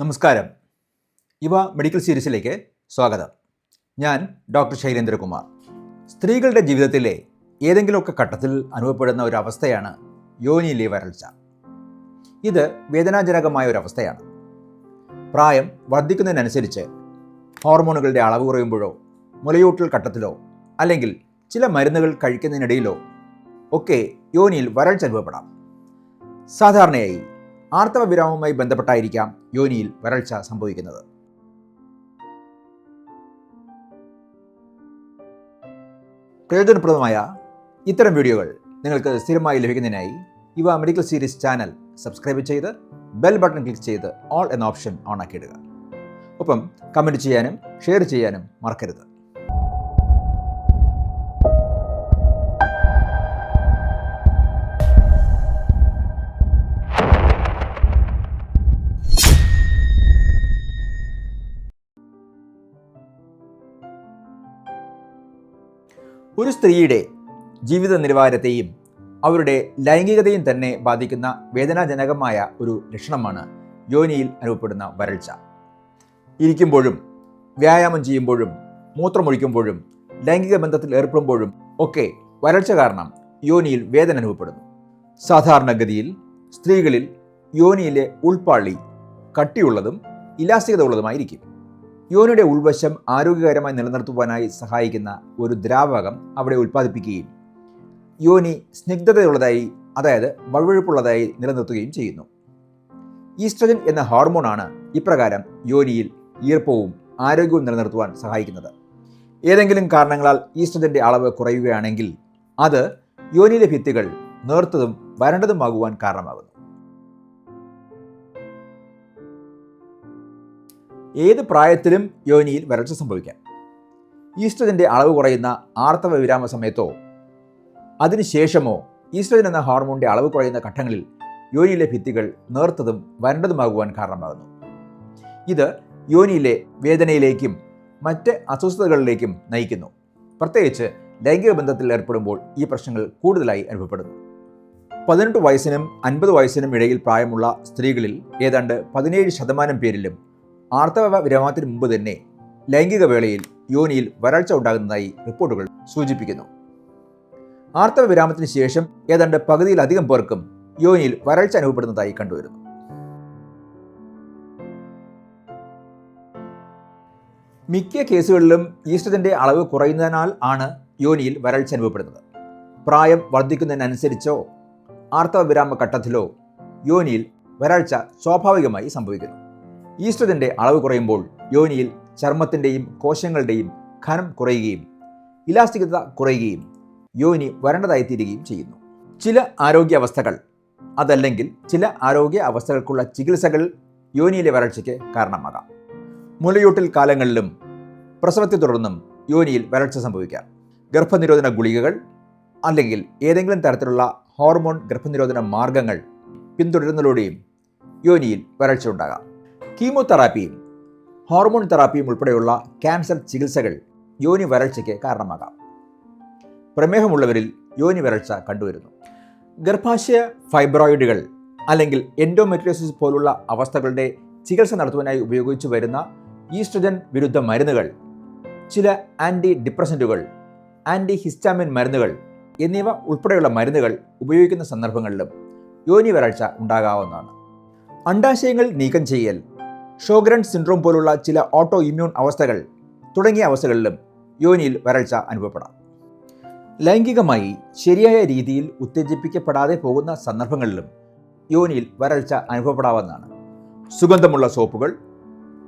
നമസ്കാരം. ഇവ മെഡിക്കൽ സീരീസിലേക്ക് സ്വാഗതം. ഞാൻ ഡോക്ടർ ശൈലേന്ദ്രകുമാർ. സ്ത്രീകളുടെ ജീവിതത്തിലെ ഏതെങ്കിലുമൊക്കെ ഘട്ടത്തിൽ അനുഭവപ്പെടുന്ന ഒരു അവസ്ഥയാണ് യോനിയിലെ വരൾച്ച. ഇത് വേദനാജനകമായ ഒരു അവസ്ഥയാണ് പ്രായം വർദ്ധിക്കുന്നതിനനുസരിച്ച് ഹോർമോണുകളുടെ അളവ് കുറയുമ്പോഴോ മുലയൂട്ടൽ ഘട്ടത്തിലോ അല്ലെങ്കിൽ ചില മരുന്നുകൾ കഴിക്കുന്നതിനിടയിലോ ഒക്കെ യോനിയിൽ വരൾച്ച അനുഭവപ്പെടാം. സാധാരണയായി ആർത്തവ വിരാമവുമായി ബന്ധപ്പെട്ടായിരിക്കാം യോനിയിൽ വരൾച്ച സംഭവിക്കുന്നത്. പ്രയോജനപ്രദമായ ഇത്തരം വീഡിയോകൾ നിങ്ങൾക്ക് സ്ഥിരമായി ലഭിക്കുന്നതിനായി ഇവ മെഡിക്കൽ സീരീസ് ചാനൽ സബ്സ്ക്രൈബ് ചെയ്ത് ബെൽ ബട്ടൺ ക്ലിക്ക് ചെയ്ത് ഓൾ എന്ന ഓപ്ഷൻ ഓൺ ആക്കിയിടുക ഒപ്പം കമന്റ് ചെയ്യാനും ഷെയർ ചെയ്യാനും മറക്കരുത്. ഒരു സ്ത്രീയുടെ ജീവിത നിലവാരത്തെയും അവരുടെ ലൈംഗികതയും തന്നെ ബാധിക്കുന്ന വേദനാജനകമായ ഒരു ലക്ഷണമാണ് യോനിയിൽ അനുഭവപ്പെടുന്ന വരൾച്ച. ഇരിക്കുമ്പോഴും വ്യായാമം ചെയ്യുമ്പോഴും മൂത്രമൊഴിക്കുമ്പോഴും ലൈംഗിക ബന്ധത്തിൽ ഏർപ്പെടുമ്പോഴും ഒക്കെ വരൾച്ച കാരണം യോനിയിൽ വേദന അനുഭവപ്പെടുന്നു. സാധാരണഗതിയിൽ സ്ത്രീകളിൽ യോനിയിലെ ഉൾപ്പാളി കട്ടിയുള്ളതും ഇലാസ്തികത ഉള്ളതുമായിരിക്കും. യോനിയുടെ ഉൾവശം ആരോഗ്യകരമായി നിലനിർത്തുവാനായി സഹായിക്കുന്ന ഒരു ദ്രാവകം അവിടെ ഉൽപ്പാദിപ്പിക്കുകയും യോനി സ്നിഗ്ധതയുള്ളതായി അതായത് വഴുവഴുപ്പുള്ളതായി നിലനിർത്തുകയും ചെയ്യുന്നു. ഈസ്ട്രജൻ എന്ന ഹോർമോണാണ് ഇപ്രകാരം യോനിയിൽ ഈർപ്പവും ആരോഗ്യവും നിലനിർത്തുവാൻ സഹായിക്കുന്നത്. ഏതെങ്കിലും കാരണങ്ങളാൽ ഈസ്ട്രജന്റെ അളവ് കുറയുകയാണെങ്കിൽ അത് യോനിയിലെ ഭിത്തികൾ നേർത്തതും വരണ്ടതുമാകുവാൻ കാരണമാകുന്നു. ഏത് പ്രായത്തിലും യോനിയിൽ വരൾച്ച സംഭവിക്കാം. ഈസ്ട്രജന്റെ അളവ് കുറയുന്ന ആർത്തവ വിരാമ സമയത്തോ അതിനുശേഷമോ ഈസ്ട്രജൻ എന്ന ഹോർമോണിന്റെ അളവ് കുറയുന്ന ഘട്ടങ്ങളിൽ യോനിയിലെ ഭിത്തികൾ നേർത്തതും വരണ്ടതുമാകുവാൻ കാരണമാകുന്നു. ഇത് യോനിയിലെ വേദനയിലേക്കും മറ്റ് അസ്വസ്ഥതകളിലേക്കും നയിക്കുന്നു. പ്രത്യേകിച്ച് ലൈംഗിക ബന്ധത്തിൽ ഏർപ്പെടുമ്പോൾ ഈ പ്രശ്നങ്ങൾ കൂടുതലായി അനുഭവപ്പെടുന്നു. പതിനെട്ട് വയസ്സിനും അൻപത് വയസ്സിനും ഇടയിൽ പ്രായമുള്ള സ്ത്രീകളിൽ ഏതാണ്ട് പതിനേഴ് ശതമാനം പേരിലും ആർത്തവ വിരാമത്തിന് മുമ്പ് തന്നെ ലൈംഗിക വേളയിൽ യോനിയിൽ വരൾച്ച ഉണ്ടാകുന്നതായി റിപ്പോർട്ടുകൾ സൂചിപ്പിക്കുന്നു. ആർത്തവ വിരാമത്തിന് ശേഷം ഏതാണ്ട് പകുതിയിലധികം പേർക്കും യോനിയിൽ വരൾച്ച അനുഭവപ്പെടുന്നതായി കണ്ടുവരുന്നു. മിക്ക കേസുകളിലും ഈസ്ട്രജന്റെ അളവ് കുറയുന്നതിനാൽ ആണ് യോനിയിൽ വരൾച്ച അനുഭവപ്പെടുന്നത്. പ്രായം വർദ്ധിക്കുന്നതിനനുസരിച്ചോ ആർത്തവ വിരാമ ഘട്ടത്തിലോ യോനിയിൽ വരൾച്ച സ്വാഭാവികമായി സംഭവിക്കുന്നു. ഈസ്ട്രജന്റെ അളവ് കുറയുമ്പോൾ യോനിയിൽ ചർമ്മത്തിന്റെയും കോശങ്ങളുടെയും ഖനം കുറയുകയും ഇലാസ്റ്റികത കുറയുകയും യോനി വരണ്ടതായിത്തീരുകയും ചെയ്യുന്നു. ചില ആരോഗ്യ അവസ്ഥകൾ അതല്ലെങ്കിൽ ചില ആരോഗ്യ അവസ്ഥകൾക്കുള്ള ചികിത്സകൾ യോനിയിലെ വരൾച്ചയ്ക്ക് കാരണമാകാം. മുലയൂട്ടൽ കാലങ്ങളിലും പ്രസവത്തെ തുടർന്നും യോനിയിൽ വരൾച്ച സംഭവിക്കാം. ഗർഭനിരോധന ഗുളികകൾ അല്ലെങ്കിൽ ഏതെങ്കിലും തരത്തിലുള്ള ഹോർമോൺ ഗർഭനിരോധന മാർഗങ്ങൾ പിന്തുടരുന്നതിലൂടെയും യോനിയിൽ വരൾച്ച ഉണ്ടാകാം. കീമോതെറാപ്പിയും ഹോർമോൺ തെറാപ്പിയും ഉൾപ്പെടെയുള്ള ക്യാൻസർ ചികിത്സകൾ യോനി വരൾച്ചയ്ക്ക് കാരണമാകാം. പ്രമേഹമുള്ളവരിൽ യോനി വരൾച്ച കണ്ടുവരുന്നു. ഗർഭാശയ ഫൈബ്രോയിഡുകൾ അല്ലെങ്കിൽ എൻഡോമെട്രിയോസിസ് പോലുള്ള അവസ്ഥകളുടെ ചികിത്സ നടത്തുവാനായി ഉപയോഗിച്ചു വരുന്ന ഈസ്ട്രജൻ വിരുദ്ധ മരുന്നുകൾ ചില ആന്റി ഡിപ്രസന്റുകൾ ആന്റി ഹിസ്റ്റാമിൻ മരുന്നുകൾ എന്നിവ ഉൾപ്പെടെയുള്ള മരുന്നുകൾ ഉപയോഗിക്കുന്ന സന്ദർഭങ്ങളിലും യോനി വരൾച്ച ഉണ്ടാകാവുന്നതാണ്. അണ്ടാശയങ്ങൾ നീക്കം ചെയ്യൽ ഷോഗ്രൻ സിൻഡ്രോം പോലുള്ള ചില ഓട്ടോ ഇമ്മ്യൂൺ അവസ്ഥകൾ തുടങ്ങിയ അവസ്ഥകളിലും യോനിയിൽ വരൾച്ച അനുഭവപ്പെടാം. ലൈംഗികമായി ശരിയായ രീതിയിൽ ഉത്തേജിപ്പിക്കപ്പെടാതെ പോകുന്ന സന്ദർഭങ്ങളിലും യോനിയിൽ വരൾച്ച അനുഭവപ്പെടാവുന്നതാണ്. സുഗന്ധമുള്ള സോപ്പുകൾ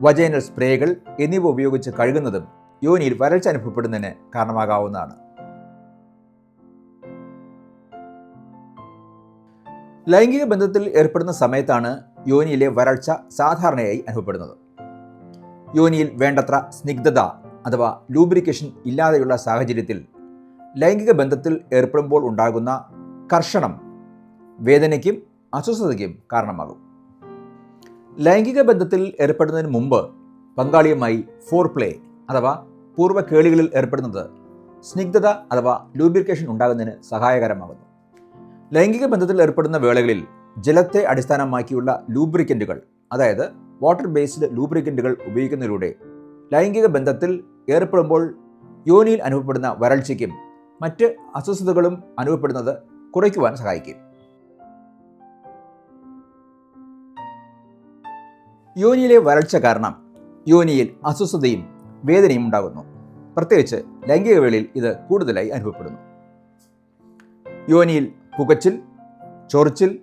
വജൈനൽ സ്പ്രേകൾ എന്നിവ ഉപയോഗിച്ച് കഴുകുന്നതും യോനിയിൽ വരൾച്ച അനുഭവപ്പെടുന്നതിന് കാരണമാകാവുന്നതാണ്. ലൈംഗിക ബന്ധത്തിൽ ഏർപ്പെടുന്ന സമയത്താണ് യോനിയിലെ വരൾച്ച സാധാരണയായി അനുഭവപ്പെടുന്നത്. യോനിയിൽ വേണ്ടത്ര സ്നിഗ്ധത അഥവാ ലൂബ്രിക്കേഷൻ ഇല്ലാതെയുള്ള സാഹചര്യത്തിൽ ലൈംഗിക ബന്ധത്തിൽ ഏർപ്പെടുമ്പോൾ ഉണ്ടാകുന്ന കർഷണം വേദനയ്ക്കും അസ്വസ്ഥതയ്ക്കും കാരണമാകും. ലൈംഗിക ബന്ധത്തിൽ ഏർപ്പെടുന്നതിന് മുമ്പ് പങ്കാളിയുമായി ഫോർ പ്ലേ അഥവാ പൂർവ കേളികളിൽ ഏർപ്പെടുന്നത് സ്നിഗ്ധത അഥവാ ലൂബ്രിക്കേഷൻ ഉണ്ടാകുന്നതിന് സഹായകരമാകുന്നു. ലൈംഗിക ബന്ധത്തിൽ ഏർപ്പെടുന്ന വേളകളിൽ ജലത്തെ അടിസ്ഥാനമാക്കിയുള്ള ലൂബ്രിക്കന്റുകൾ അതായത് വാട്ടർ ബേസ്ഡ് ലൂബ്രിക്കന്റുകൾ ഉപയോഗിക്കുന്നതിലൂടെ ലൈംഗിക ബന്ധത്തിൽ ഏർപ്പെടുമ്പോൾ യോനിയിൽ അനുഭവപ്പെടുന്ന വരൾച്ചയ്ക്കും മറ്റ് അസ്വസ്ഥതകളും അനുഭവപ്പെടുന്നത് കുറയ്ക്കുവാൻ സഹായിക്കും. യോനിയിലെ വരൾച്ച കാരണം യോനിയിൽ അസ്വസ്ഥതയും വേദനയും ഉണ്ടാകുന്നു. പ്രത്യേകിച്ച് ലൈംഗിക വേളയിൽ ഇത് കൂടുതലായി അനുഭവപ്പെടുന്നു. യോനിയിൽ പുകച്ചിൽ ചൊറിച്ചിൽ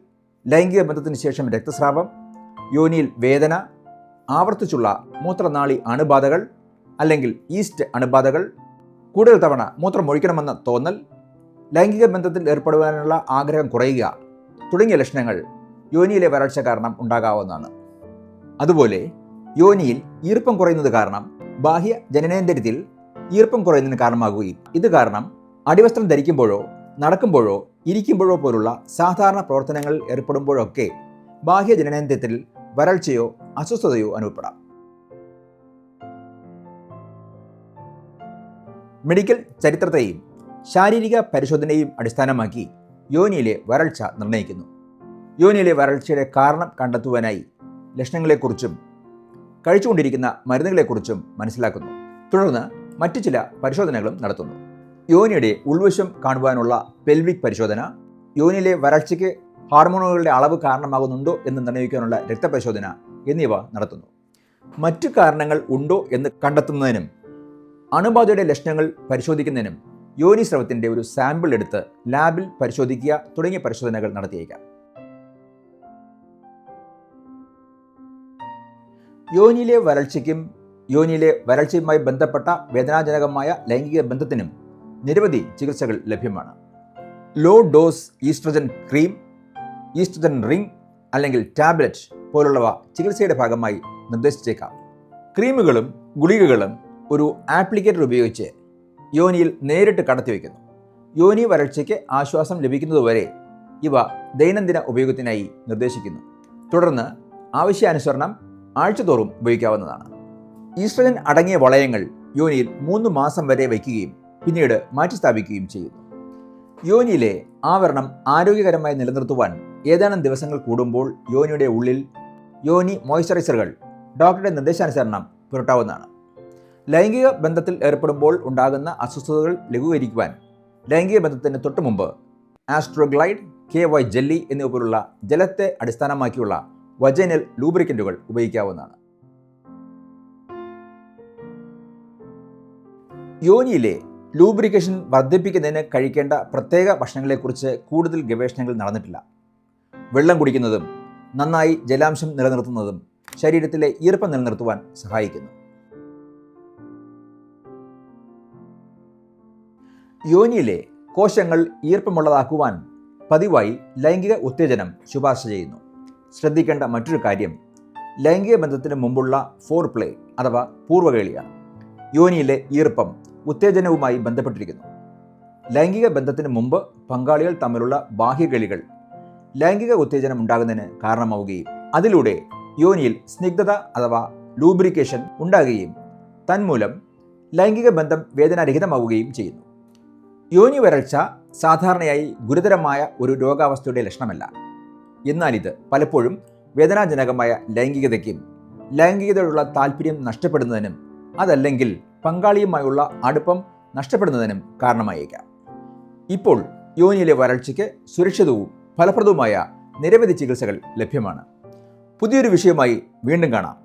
ലൈംഗിക ബന്ധത്തിന് ശേഷം രക്തസ്രാവം യോനിയിൽ വേദന ആവർത്തിച്ചുള്ള മൂത്രനാളി അണുബാധകൾ അല്ലെങ്കിൽ ഈസ്റ്റ് അണുബാധകൾ കൂടുതൽ തവണ മൂത്രം ഒഴിക്കണമെന്ന തോന്നൽ ലൈംഗിക ബന്ധത്തിൽ ഏർപ്പെടുവാനുള്ള ആഗ്രഹം കുറയുക തുടങ്ങിയ ലക്ഷണങ്ങൾ യോനിയിലെ വരൾച്ച കാരണം ഉണ്ടാകാവുന്നതാണ്. അതുപോലെ യോനിയിൽ ഈർപ്പം കുറയുന്നത് കാരണം ബാഹ്യ ജനനേന്ദ്രിയത്തിൽ ഈർപ്പം കുറയുന്നതിന് കാരണമാകുകയും ഇത് കാരണം അടിവസ്ത്രം ധരിക്കുമ്പോഴോ നടക്കുമ്പോഴോ ഇരിക്കുമ്പോഴോ പോലുള്ള സാധാരണ പ്രവർത്തനങ്ങളിൽ ഏർപ്പെടുമ്പോഴൊക്കെ ബാഹ്യ ജനനേന്ദ്രിയത്തിൽ വരൾച്ചയോ അസ്വസ്ഥതയോ അനുഭവപ്പെടാം. മെഡിക്കൽ ചരിത്രത്തെയും ശാരീരിക പരിശോധനയും അടിസ്ഥാനമാക്കി യോനിയിലെ വരൾച്ച നിർണയിക്കുന്നു. യോനിയിലെ വരൾച്ചയുടെ കാരണം കണ്ടെത്തുവാനായി ലക്ഷണങ്ങളെക്കുറിച്ചും കഴിച്ചുകൊണ്ടിരിക്കുന്ന മരുന്നുകളെക്കുറിച്ചും മനസ്സിലാക്കുന്നു. തുടർന്ന് മറ്റു ചില പരിശോധനകളും നടത്തുന്നു. യോനിയുടെ ഉൾവശം കാണുവാനുള്ള പെൽവിക് പരിശോധന യോനിയിലെ വരൾച്ചയ്ക്ക് ഹാർമോണുകളുടെ അളവ് കാരണമാകുന്നുണ്ടോ എന്ന് നിർണയിക്കാനുള്ള രക്തപരിശോധന എന്നിവ നടത്തുന്നു. മറ്റു കാരണങ്ങൾ ഉണ്ടോ എന്ന് കണ്ടെത്തുന്നതിനും അണുബാധയുടെ ലക്ഷണങ്ങൾ പരിശോധിക്കുന്നതിനും യോനി സ്രവത്തിന്റെ ഒരു സാമ്പിൾ എടുത്ത് ലാബിൽ പരിശോധിക്കുക തുടങ്ങിയ പരിശോധനകൾ നടത്തിയേക്കാം. യോനിയിലെ വരൾച്ചയ്ക്കും യോനിയിലെ വരൾച്ചയുമായി ബന്ധപ്പെട്ട വേദനാജനകമായ ലൈംഗിക ബന്ധത്തിനും നിരവധി ചികിത്സകൾ ലഭ്യമാണ്. Low dose estrogen cream estrogen ring അല്ലെങ്കിൽ ടാബ്ലറ്റ് പോലുള്ളവ ചികിത്സയുടെ ഭാഗമായി നിർദ്ദേശിച്ചേക്കാം. ക്രീമുകളും ഗുളികകളും ഒരു ആപ്ലിക്കേറ്റർ ഉപയോഗിച്ച് യോനിയിൽ നേരിട്ട് കടത്തിവെക്കുന്നു യോനി വരൾച്ചയ്ക്ക് ആശ്വാസം ലഭിക്കുന്നതുവരെ ഇവ ദൈനംദിന ഉപയോഗത്തിനായി നിർദ്ദേശിക്കുന്നു. തുടർന്ന് ആവശ്യാനുസരണം ആഴ്ചതോറും ഉപയോഗിക്കാവുന്നതാണ്. ഈസ്ട്രജൻ അടങ്ങിയ വളയങ്ങൾ യോനിയിൽ മൂന്ന് മാസം വരെ വയ്ക്കുകയും പിന്നീട് മാറ്റിസ്ഥാപിക്കുകയും ചെയ്യുന്നു. യോനിയിലെ ആവരണം ആരോഗ്യകരമായി നിലനിർത്തുവാൻ ഏതാനും ദിവസങ്ങൾ കൂടുമ്പോൾ യോനിയുടെ ഉള്ളിൽ യോനി മോയ്സ്ചറൈസറുകൾ ഡോക്ടറുടെ നിർദ്ദേശാനുസരണം പുരട്ടാവുന്നതാണ്. ലൈംഗിക ബന്ധത്തിൽ ഏർപ്പെടുമ്പോൾ ഉണ്ടാകുന്ന അസ്വസ്ഥതകൾ ലഘൂകരിക്കുവാൻ ലൈംഗിക ബന്ധത്തിന് തൊട്ടുമുമ്പ് ആസ്ട്രോഗ്ലൈഡ് കെ വൈ ജെല്ലി എന്നിവ പോലുള്ള ജലത്തെ അടിസ്ഥാനമാക്കിയുള്ള വജൈനൽ ലൂബ്രിക്കന്റുകൾ ഉപയോഗിക്കാവുന്നതാണ്. യോനിയിലെ ലൂബ്രിക്കേഷൻ വർദ്ധിപ്പിക്കുന്നതിന് കഴിക്കേണ്ട പ്രത്യേക ഭക്ഷണങ്ങളെക്കുറിച്ച് കൂടുതൽ ഗവേഷണങ്ങൾ നടന്നിട്ടില്ല. വെള്ളം കുടിക്കുന്നതും നന്നായി ജലാംശം നിലനിർത്തുന്നതും ശരീരത്തിലെ ഈർപ്പം നിലനിർത്തുവാൻ സഹായിക്കുന്നു. യോനിയിലെ കോശങ്ങൾ ഈർപ്പമുള്ളതാക്കുവാൻ പതിവായി ലൈംഗിക ഉത്തേജനം ശുപാർശ ചെയ്യുന്നു. ശ്രദ്ധിക്കേണ്ട മറ്റൊരു കാര്യം ലൈംഗിക ബന്ധത്തിന് മുമ്പുള്ള ഫോർ പ്ലേ അഥവാ പൂർവകേളിയാണ്. യോനിയിലെ ഈർപ്പം ഉത്തേജനവുമായി ബന്ധപ്പെട്ടിരിക്കുന്നു. ലൈംഗിക ബന്ധത്തിന് മുമ്പ് പങ്കാളികൾ തമ്മിലുള്ള ബാഹ്യകളികൾ ലൈംഗിക ഉത്തേജനം ഉണ്ടാകുന്നതിന് കാരണമാവുകയും അതിലൂടെ യോനിയിൽ സ്നിഗ്ധത അഥവാ ലൂബ്രിക്കേഷൻ ഉണ്ടാകുകയും തന്മൂലം ലൈംഗിക ബന്ധം വേദനാരഹിതമാവുകയും ചെയ്യുന്നു. യോനി വരൾച്ച സാധാരണയായി ഗുരുതരമായ ഒരു രോഗാവസ്ഥയുടെ ലക്ഷണമല്ല. എന്നാൽ ഇത് പലപ്പോഴും വേദനാജനകമായ ലൈംഗികതയ്ക്കും ലൈംഗികതയോടുള്ള താല്പര്യം നഷ്ടപ്പെടുന്നതിനും അതല്ലെങ്കിൽ പങ്കാളിയുമായുള്ള അടുപ്പം നഷ്ടപ്പെടുന്നതിനും കാരണമായേക്കാം. ഇപ്പോൾ യോനിയിലെ വരൾച്ചയ്ക്ക് സുരക്ഷിതവും ഫലപ്രദവുമായ നിരവധി ചികിത്സകൾ ലഭ്യമാണ്. പുതിയൊരു വിഷയമായി വീണ്ടും കാണാം.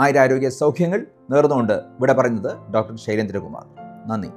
ആയിരാരോഗ്യ സൗഖ്യങ്ങൾ നേർന്നുകൊണ്ട് ഇവിടെ പറയുന്നത് ഡോക്ടർ ശൈലേന്ദ്രകുമാർ. നന്ദി.